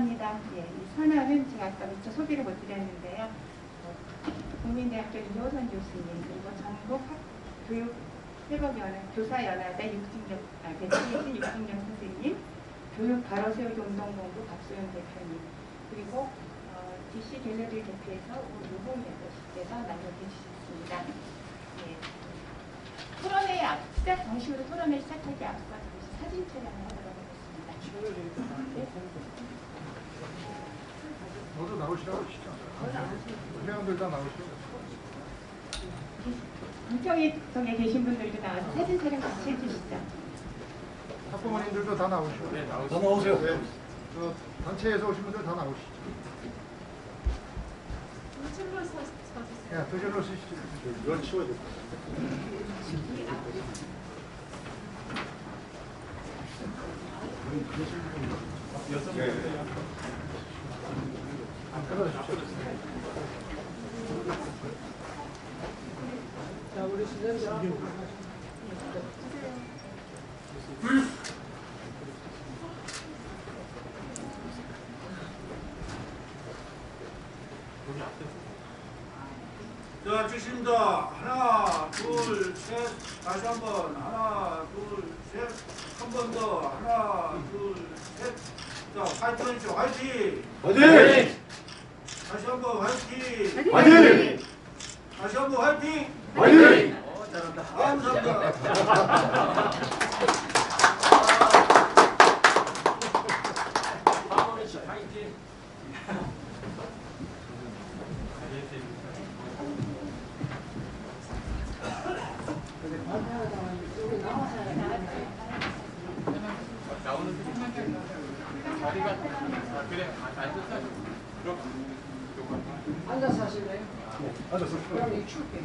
반갑습니다. 예, 이 선언은 제가 아까 미처 소개를 못 드렸는데요. 어, 국민대학교 이호선 교수님 그리고 전국 학- 교육 회복연합 교사연합의 육진경 아, 배치혜진 육진경 선생님, 교육 바로 세우기 운동본부 박소연 대표님 그리고 어, DC 갤러리 대표에서 우봉 대표께서 남겨주셨습니다. 예. 토론회 앞, 시작 정식으로 토론회 시작하기 앞서 사진 촬영을 하도록 네. 모두 나오시라고 하시죠. 회원들 다 나오시라고. 은평에 계신 분들도 나와서 사진 촬영 같이 해주시죠. 학부모님들도 다 나오시고. 네, 다 나오세요. 네, 저 단체에서 오신 분들 다 나오시죠. 야, 두 줄로 쓰시죠. 이건 치워야 돼. 안 끊어주십시오. 자, 우리 신장님. 자, 주십니다. 하나, 둘, 셋. 다시 한 번. 하나, 둘, 셋. 한 번 더. 하나, 둘, 셋. 자, 화이팅 해주십시오. 화이팅! 화이팅! 다시 한 번 화이팅! 화이팅! 다시 한 번 화이팅! 화이팅! 어, 잘한다. 감사합니다. 앉아서 하실래요? 앉아서. 그럼 이 출게.